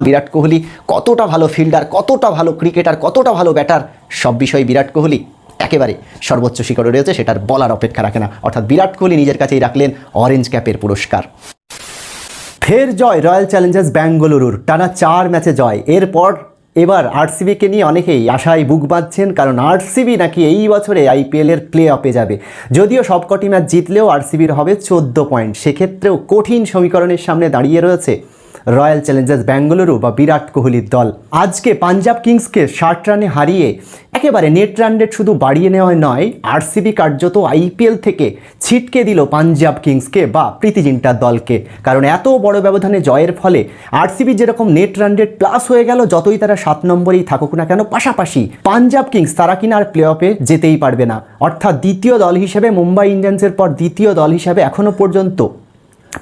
বিরাট কোহলি কতটা ভালো ফিল্ডার কতটা ভালো ক্রিকেটার কতটা ভালো ব্যাটার সব বিষয়ে বিরাট কোহলি একেবারে সর্বোচ্চ শিখরে রয়েছে, সেটার বলার অপেক্ষা রাখে না। অর্থাৎ বিরাট কোহলি নিজের কাছেই রাখলেন অরেঞ্জ ক্যাপের পুরস্কার। ফের জয় রয়্যাল চ্যালেঞ্জার্স ব্যাঙ্গালুরুর টানা চার ম্যাচে জয়। এরপর এবার আরসিবিকে নিয়ে অনেকেই আশায় বুক বাঁধছেন, কারণ আরসিবি নাকি এই বছরে আইপিএলের প্লে অফে যাবে। যদিও সবকটি ম্যাচ জিতলেও আরসিবির হবে চোদ্দ পয়েন্ট সেক্ষেত্রেও কঠিন সমীকরণের সামনে দাঁড়িয়ে রয়েছে রয়্যাল চ্যালেঞ্জার্স ব্যাঙ্গালুরু বা বিরাট কোহলির দল। আজকে পাঞ্জাব কিংসকে ষাট রানে হারিয়ে একেবারে নেট রান রেট শুধু বাড়িয়ে নেওয়া নয়, আরসিবি কার্যত আইপিএল থেকে ছিটকে দিল পাঞ্জাব কিংসকে বা প্রীতি জিন্টার দলকে। কারণ এত বড় ব্যবধানে জয়ের ফলে আরসিবি যেরকম নেট রান রেট প্লাস হয়ে গেল, যতই তারা সাত নম্বরেই থাকুক না কেন, পাশাপাশি পাঞ্জাব কিংস তারা কিনা আর প্লে অফে যেতেই পারবে না। অর্থাৎ দ্বিতীয় দল হিসেবে মুম্বাই ইন্ডিয়ান্সের পর দ্বিতীয় দল হিসেবে এখনও পর্যন্ত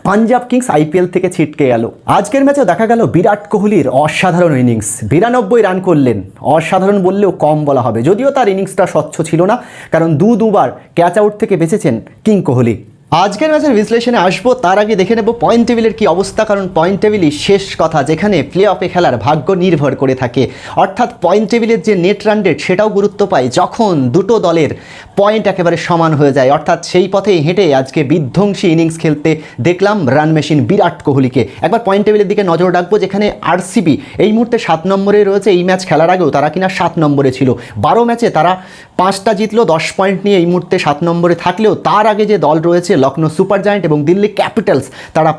পাঞ্জাব কিংস আইপিএল থেকে ছিটকে গেল। আজকের ম্যাচেও দেখা গেল বিরাট কোহলির অসাধারণ ইনিংস। বিরানব্বই রান করলেন। অসাধারণ বললেও কম বলা হবে। যদিও তার ইনিংসটা স্বচ্ছ ছিল না, কারণ দু দুবার ক্যাচ আউট থেকে বেঁচেছেন কিং কোহলি। আজকের ম্যাচের বিশ্লেষণে আসব, তার আগে দেখে নেব পয়েন্ট টেবিলের কি অবস্থা, কারণ পয়েন্ট টেবিলই শেষ কথা, যেখানে প্লে অফে খেলার ভাগ্য নির্ভর করে থাকে। অর্থাৎ পয়েন্ট টেবিলের যে নেট রান রেট সেটাও গুরুত্ব পায় যখন দুটো দলের পয়েন্ট একেবারে সমান হয়ে যায়। অর্থাৎ সেই পথেই হেঁটে আজকে বিধ্বংসী ইনিংস খেলতে দেখলাম রান মেশিন বিরাট কোহলিকে। একবার পয়েন্ট টেবিলের দিকে নজর রাখব, যেখানে আরসিবি এই মুহূর্তে সাত নম্বরে রয়েছে, এই ম্যাচ খেলার আগেও তারা কিনা সাত নম্বরে ছিল। বারো ম্যাচে তারা পাঁচটা জিতলো, দশ পয়েন্ট নিয়ে এই মুহূর্তে সাত নম্বরে থাকলেও তার আগে যে দল রয়েছে লখনৌ সুপার জায়েন্ট এবং দিল্লি ক্যাপিটালস, তারা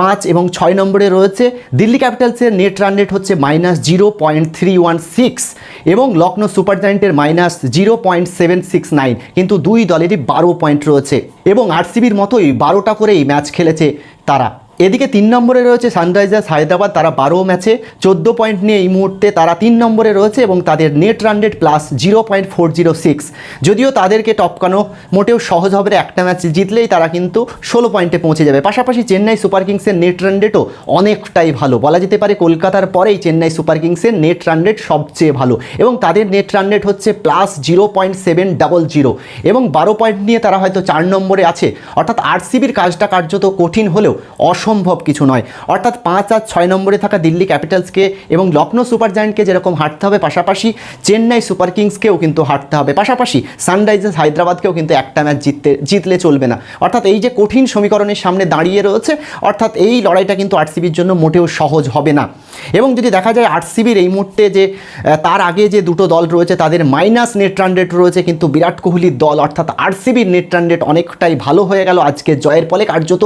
পাঁচ এবং ছয় নম্বরে রয়েছে। দিল্লি ক্যাপিটালসের নেট রান রেট হচ্ছে minus zero point three one six এবং Lucknow super জায়েন্টের minus zero point seven six nine কিন্তু দুই দলেরই বারো পয়েন্ট রয়েছে এবং আরসিবির মতোই বারোটা করেই ম্যাচ খেলেছে তারা। এদিকে তিন নম্বরে রয়েছে সানরাইজার্স হায়দ্রাবাদ, তারা বারো ম্যাচে চোদ্দ পয়েন্ট নিয়ে এই মুহূর্তে তারা তিন নম্বরে রয়েছে এবং তাদের net run rate plus zero point four zero six যদিও তাদেরকে টপকানো মোটেও সহজ হবে একটা ম্যাচ জিতলেই তারা কিন্তু ষোলো পয়েন্টে পৌঁছে যাবে। পাশাপাশি চেন্নাই সুপার কিংসের নেট রান রেটও অনেকটাই ভালো। বলা যেতে পারে কলকাতার পরেই চেন্নাই সুপার কিংসের নেট রান রেট সবচেয়ে ভালো এবং তাদের নেট রান রেট হচ্ছে plus zero point seven double zero এবং বারো পয়েন্ট নিয়ে তারা হয়তো চার নম্বরে আছে। অর্থাৎ আরসিবির কাজটা কার্যত কঠিন হলেও অসম্ভব কিছু নয়। অর্থাৎ পাঁচ আর ছয় নম্বরে থাকা দিল্লি ক্যাপিটালসকে এবং লখনৌ সুপার জায়ান্টকে যেরকম হাঁটতে হবে, পাশাপাশি চেন্নাই সুপার কিংসকেও কিন্তু হাঁটতে হবে। পাশাপাশি সানরাইজার্স হায়দ্রাবাদকেও কিন্তু একটা ম্যাচ জিততে, জিতলে চলবে না। অর্থাৎ এই যে কঠিন সমীকরণের সামনে দাঁড়িয়ে রয়েছে, অর্থাৎ এই লড়াইটা কিন্তু আরসিবির জন্য মোটেও সহজ হবে না। এবং যদি দেখা যায় আরসিবির এই মুহূর্তে যে তার আগে যে দুটো দল রয়েছে, তাদের মাইনাস নেট রান রেট রয়েছে, কিন্তু বিরাট কোহলির দল, অর্থাৎ আরসিবির নেট রান রেট অনেকটাই ভালো হয়ে গেল আজকে জয়ের ফলে। কার্যত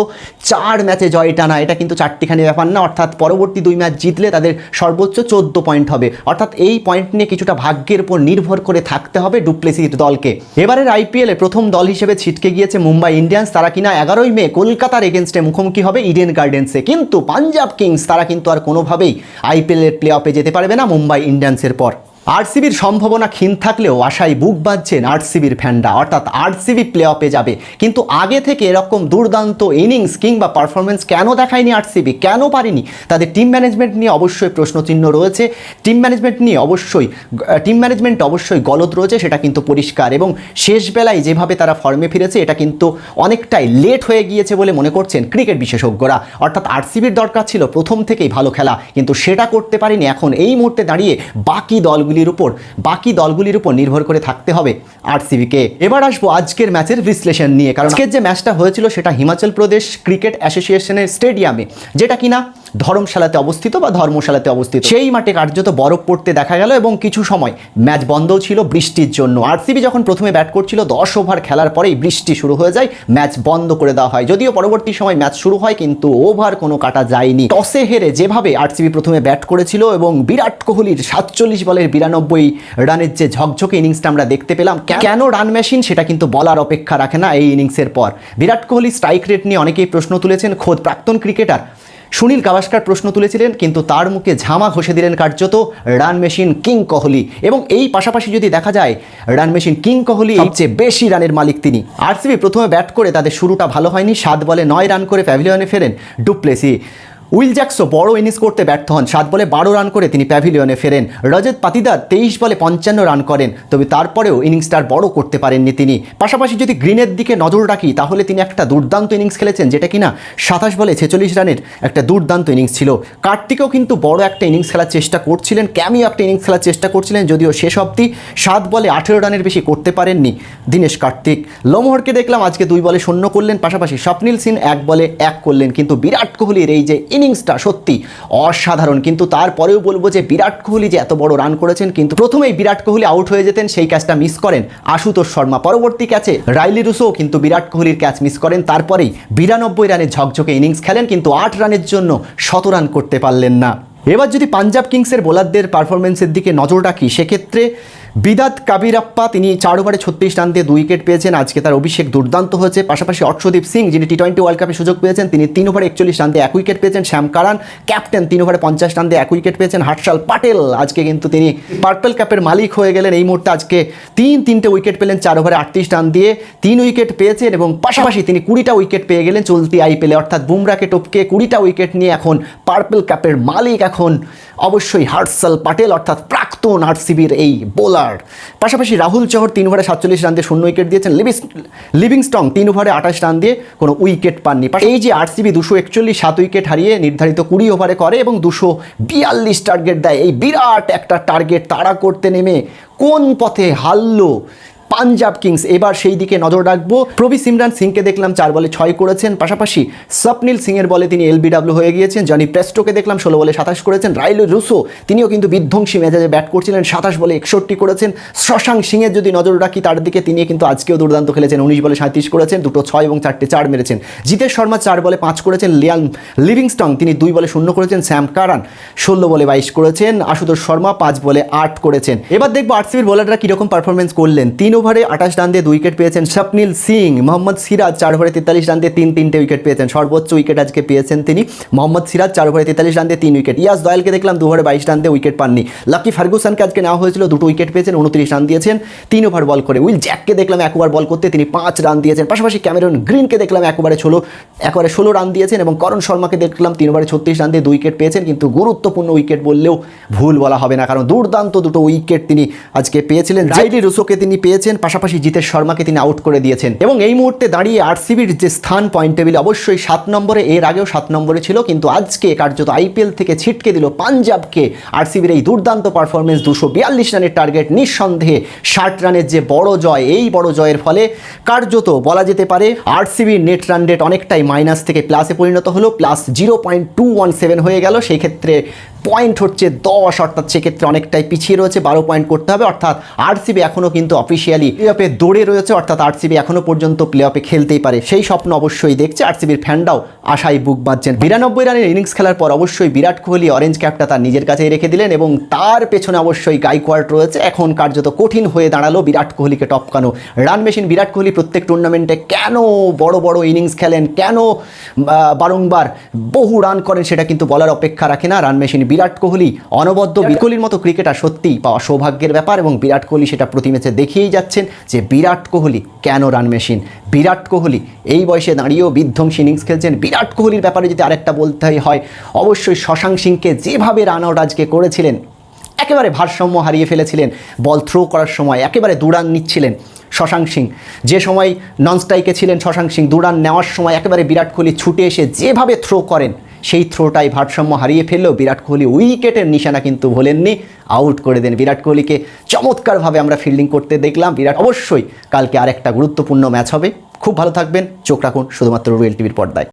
চার ম্যাচে জয় টানা, এটা কিন্তু চারটিখানি ব্যাপার না, অর্থাৎ পরবর্তী দুই ম্যাচ জিতলে তাদের সর্বোচ্চ চোদ্দ পয়েন্ট হবে। অর্থাৎ এই পয়েন্ট নিয়ে কিছুটা ভাগ্যের উপর নির্ভর করে থাকতে হবে ডুপ্লেসির দলকে। এবারের আইপিএলে প্রথম দল হিসেবে ছিটকে গিয়েছে মুম্বাই ইন্ডিয়ান্স, তারা কিনা এগারোই মে কলকাতার এগেনস্টে মুখোমুখি হবে ইডেন গার্ডেন্সে কিন্তু পাঞ্জাব কিংস, তারা কিন্তু আর কোনোভাবেই আইপিএলের প্লে অফে যেতে পারবে না মুম্বাই ইন্ডিয়ান্সের পর। আরসিবির সম্ভাবনা ক্ষীণ থাকলেও আশায় বুক বাঁধছেন আরসিবির ফ্যানরা। অর্থাৎ আরসিবি প্লে অফে যাবে। কিন্তু আগে থেকে এরকম দুর্দান্ত ইনিংস কিংবা পারফরমেন্স কেন দেখায়নি আরসিবি? কেন পারেনি? তাদের টিম ম্যানেজমেন্ট নিয়ে অবশ্যই প্রশ্নচিহ্ন রয়েছে। টিম ম্যানেজমেন্ট নিয়ে অবশ্যই টিম ম্যানেজমেন্ট অবশ্যই গলত রয়েছে, সেটা কিন্তু পরিষ্কার। এবং শেষ বেলায় যেভাবে তারা ফর্মে ফিরেছে, এটা কিন্তু অনেকটাই লেট হয়ে গিয়েছে বলে মনে করছেন ক্রিকেট বিশেষজ্ঞরা। অর্থাৎ আরসিবির দরকার ছিল প্রথম থেকেই ভালো খেলা। কিন্তু সেটা করতে পারেনি। এখন এই মুহূর্তে দাঁড়িয়ে বাকি দলগুলির উপর, বাকি দলগুলির উপর নির্ভর করে থাকতে হবে আর আরসিবিকে। এবার আসব আজকের ম্যাচের বিশ্লেষণ নিয়ে, কারণ আজকের যে ম্যাচটা হয়েছিল সেটা হিমাচল প্রদেশ ক্রিকেট অ্যাসোসিয়েশনের স্টেডিয়ামে, যেটা কিনা ধর্মশালাতে অবস্থিত বা ধর্মশালাতে অবস্থিত? সেই মাঠে কার্যত বরফ পড়তে দেখা গেল এবং কিছু সময় ম্যাচ বন্ধও ছিল বৃষ্টির জন্য। আরসিবি যখন প্রথমে ব্যাট করছিল, দশ ওভার খেলার পরেই বৃষ্টি শুরু হয়ে যায়, ম্যাচ বন্ধ করে দেওয়া হয়। যদিও পরবর্তী সময় ম্যাচ শুরু হয়, কিন্তু ওভার কোনো কাটা যায়নি। টসে হেরে যেভাবে আরসিবি প্রথমে ব্যাট করেছিল এবং বিরাট কোহলির সাতচল্লিশ বলের বিরানব্বই রানের যে ঝকঝকে ইনিংসটা আমরা দেখতে পেলাম কেন রান মেশিন সেটা কিন্তু বলার অপেক্ষা রাখে না এই ইনিংসের পর। বিরাট কোহলি স্ট্রাইক রেট নিয়ে অনেকেই প্রশ্ন তুলেছেন, খোদ প্রাক্তন ক্রিকেটার সুনীল গাভাস্কার প্রশ্ন তুলেছিলেন, কিন্তু তার মুখে ঝামা ঘষে দিলেন কার্যত রান মেশিন কিং কোহলি। এবং এই পাশাপাশি যদি দেখা যায়, রান মেশিন কিং কোহলি সবচেয়ে বেশি রানের মালিক তিনি। আরসিবি প্রথমে ব্যাট করে তাদের শুরুটা ভালো হয়নি, সাত বলে নয় রান করে প্যাভিলিয়নে ফেরেন ডুপ্লেসি। উইল জ্যাকসো বড় ইনিংস করতে ব্যর্থ হন। সাত বলে বারো রান করে তিনি প্যাভিলিয়নে ফেরেন। রজত পাতিদার তেইশ বলে পঞ্চান্ন রান করেন। তবে তারপরেও ইনিংসটা আর বড় করতে পারেননি তিনি। পাশাপাশি যদি গ্রিনের দিকে নজর রাখি, তাহলে তিনি একটা দুর্দান্ত ইনিংস খেলেছেন, যেটা কিনা সাতাশ বলে ছেচল্লিশ রানের একটা দুর্দান্ত ইনিংস ছিল। কার্তিকও কিন্তু বড় একটা ইনিংস খেলার চেষ্টা করছিলেন, ক্যামিও একটা ইনিংস খেলার চেষ্টা করছিলেন, যদিও শেষ অবধি সাত বলে আঠেরো রানের বেশি করতে পারেননি দীনেশ কার্তিক। লোমহরকে দেখলাম আজকে দুই বলে শূন্য করলেন, পাশাপাশি স্বপ্নিল সিং এক বলে এক করলেন, কিন্তু বিরাট কোহলির এই যে ইনিংসটা সত্যি অসাধারণ। কিন্তু তারপরেও বলব যে বিরাট কোহলি যে এত বড় রান করেছেন, কিন্তু প্রথমেই বিরাট কোহলি আউট হয়ে যেতেন, সেই ক্যাচটা মিস করেন আশুতোষ শর্মা। পরবর্তী ক্যাচে রাইলি রুসো কিন্তু বিরাট কোহলির ক্যাচ মিস করেন। তারপরেই বিরানব্বই রানের ঝকঝকে ইনিংস খেলেন, কিন্তু আট রানের জন্য শত রান করতে পারলেন না। এবার যদি পাঞ্জাব কিংসের বোলারদের পারফরমেন্সের দিকে নজর রাখি, সেক্ষেত্রে বিদাত কাবিরাপ্পা, তিনি চার ওভারে ছত্রিশ রান দিয়ে দুই উইকেট পেয়েছেন। আজকে তার অভিষেক দুর্দান্ত হয়েছে। পাশাপাশি অর্শদীপ সিং, যিনি টি টোয়েন্টি ওয়ার্ল্ড কাপে সুযোগ পেয়েছেন, তিনি তিন ওভারে একচল্লিশ রান দিয়ে এক উইকেট পেয়েছেন। শ্যাম কারান, ক্যাপ্টেন, তিন ওভারে পঞ্চাশ রান দিয়ে এক উইকেট পেয়েছেন। হার্ষাল পাটেল, আজকে কিন্তু তিনি পার্পেল কাপের মালিক হয়ে গেলেন। এই মুহূর্তে আজকে তিন, তিনটে উইকেট পেলেন, চার ওভারে আটত্রিশ রান দিয়ে তিন উইকেট পেয়েছেন এবং পাশাপাশি তিনি কুড়িটা উইকেট পেয়ে গেলেন চলতি আইপিএলে। অর্থাৎ বুমরাকে টপকে কুড়িটা উইকেট নিয়ে এখন পার্পেল কাপের মালিক এখন অবশ্যই হার্ষাল পাটেল অর্থাৎ প্রাক্তন আরসিবির এই বোলার। পাশাপাশি রাহুল চহর তিন ওভারে সাতচল্লিশ রান দিয়ে শূন্য উইকেট দিয়েছেন। লিভিস লিভিংস্টং তিন ওভারে আঠাশ রান দিয়ে কোনো উইকেট পাননি। এই যে আরসিবি দুশো একচল্লিশ, সাত উইকেট হারিয়ে নির্ধারিত কুড়ি ওভারে করে এবং দুশো বিয়াল্লিশ টার্গেট দেয়। এই বিরাট একটা টার্গেট তাড়া করতে নেমে কোন পথে হারলো পাঞ্জাব কিংস। এবার সেই দিকে নজর রাখব। প্রবি সিমরান সিংকে দেখলাম চার বলে ছয় করেছেন। পাশাপাশি স্বপ্নিল সিংয়ের বলে তিনি এলবিডাব্লিউ হয়ে গিয়েছেন। জনি প্রেস্টোকে দেখলাম ষোলো বলে সাতাশ করেছেন। রাইলো রুসো, তিনিও কিন্তু বিধ্বংসী মেজাজে ব্যাট করছিলেন। সাতাশ বলে একষট্টি করেছেন। শশাঙ্ক সিংয়ের যদি নজর রাখি তার দিকে তিনি কিন্তু আজকেও দুর্দান্ত খেলেছেন। উনিশ বলে সাঁত্রিশ করেছেন। দুটো ছয় এবং চারটে চার মেরেছেন। জিতেশ শর্মা চার বলে পাঁচ করেছেন। লিয়ান লিভিংস্টং তিনি দুই বলে শূন্য করেছেন। স্যাম কারান ষোলো বলে বাইশ করেছেন। আশুতোষ শর্মা পাঁচ বলে আট করেছেন। এবার দেখব আরসিবির বোলাররা কীরকম পারফরমেন্স করলেন। তিন ওভারে আঠাশ রান দিয়ে দুই উইকেট পেয়েছেন স্বপ্নিল সিং। মোহাম্মদ সিরাজ চার ওভারে তেতাল্লিশ রান দিয়ে তিন তিনটে উইকেট পেয়েছেন। সর্বোচ্চ উইকেট আজকে পেয়েছেন তিনি মোহাম্মদ সিরাজ, চার ওভারে তেতাল্লিশ রান দিয়ে তিন উইকেট। ইয়াস দয়ালকে দেখলাম দু ওভারে বাইশ রান দিয়ে উইকেট পাননি। লাকি ফার্গুসানকে আজকে নেওয়া হয়েছিল, দুটো উইকেট পেয়েছেন, উনত্রিশ রান দিয়েছেন, তিন ওভার বল করে। উইল জ্যাককে দেখলাম এক ওভার বল করতে তিনি পাঁচ রান দিয়েছেন। পাশাপাশি ক্যামেরন গ্রিনকে দেখলাম এক ওভারে ষোলো একবারে ষোলো রান দিয়েছেন এবং করণ শর্মাকে দেখলাম তিন ওভারে ছত্রিশ রান দিয়ে দুই উইকেট পেয়েছেন। কিন্তু গুরুত্বপূর্ণ উইকেট বললেও ভুল বলা হবে না, কারণ দুর্দান্ত দুটো উইকেট তিনি আজকে পেয়েছিলেন। রাইলি রুসোকে তিনি পেয়েছেন। পাশাপাশি জিতেশ শর্মাকে তিনি আউট করে দিয়েছেন। এবং এই মুহূর্তে দাঁড়িয়ে আরসিবির যে স্থান পয়েন্ট টেবিল অবশ্যই সাত নম্বরে, এর আগেও সাত নম্বরে ছিল, কিন্তু আজকে কার্যত আইপিএল থেকে ছিটকে দিল পাঞ্জাবকে। আরসিবির এই দুর্দান্ত পারফরমেন্স দুশো বিয়াল্লিশ রানের টার্গেট নিঃসন্দেহে ষাট রানের যে বড় জয়, এই বড় জয়ের ফলে কার্যত বলা যেতে পারে আরসিবির নেট রান রেট অনেকটাই মাইনাস থেকে প্লাসে পরিণত হলো plus zero point two one seven হয়ে গেল। সেই ক্ষেত্রে পয়েন্ট হচ্ছে দশ, অর্থাৎ সেক্ষেত্রে অনেকটাই পিছিয়ে রয়েছে, বারো পয়েন্ট করতে হবে। অর্থাৎ আরসিবি এখনও কিন্তু অফিসিয়ালি প্লে অফে দৌড়ে রয়েছে অর্থাৎ আরসিবি এখনও পর্যন্ত প্লে অফে খেলতেই পারে। সেই স্বপ্ন অবশ্যই দেখছে আরসিবির ফ্যানরাও। আশায় বুক বাঁধছেন। বিরানব্বই রানের ইনিংস খেলার পর অবশ্যই বিরাট কোহলি অরেঞ্জ ক্যাপটা তার নিজের কাছেই রেখে দিলেন এবং তার পেছনে অবশ্যই গাইকোয়ার্ড রয়েছে। এখন কার্যত কঠিন হয়ে দাঁড়াল বিরাট কোহলিকে টপকানো। রান মেশিন বিরাট কোহলি প্রত্যেক টুর্নামেন্টে কেন বড় বড় ইনিংস খেলেন? কেন বারংবার বহু রান করেন সেটা কিন্তু বলার অপেক্ষা রাখে না। রান মেশিন বিরাট কোহলি অনবদ্য বিরাট কোহলির মতো ক্রিকেটার সত্যিই পাওয়া সৌভাগ্যের ব্যাপার এবং বিরাট কোহলি সেটা প্রতি ম্যাচে দেখিয়েই যাচ্ছেন যে বিরাট কোহলি কেন রান মেশিন বিরাট কোহলি এই বয়সে দাঁড়িয়েও বিধ্বংসী ইনিংস খেলছেন। বিরাট কোহলির ব্যাপারে যদি আরেকটা বলতেই হয়, অবশ্যই শশাঙ্ক সিংকে যেভাবে রান আউট আজকে করেছিলেন, একেবারে ভারসাম্য হারিয়ে ফেলেছিলেন বল থ্রো করার সময় একেবারে দুরান নিচ্ছিলেন শশাঙ্ক সিং। যে সময় নন স্ট্রাইকে ছিলেন শশাঙ্ক সিং দুরান নেওয়ার সময় একেবারে বিরাট কোহলি ছুটে এসে যেভাবে থ্রো করেন সেই থ্রোটাই ভারসাম্য হারিয়ে ফেললেও বিরাট কোহলি উইকেটের নিশানা কিন্তু ভোলেননি। আউট করে দেন বিরাট কোহলিকে। চমৎকারভাবে আমরা ফিল্ডিং করতে দেখলাম। বিরাট অবশ্যই কালকে আরেকটা গুরুত্বপূর্ণ ম্যাচ হবে। খুব ভালো থাকবেন। চোখ রাখুন শুধুমাত্র রুয়েল টিভির পর্দায়।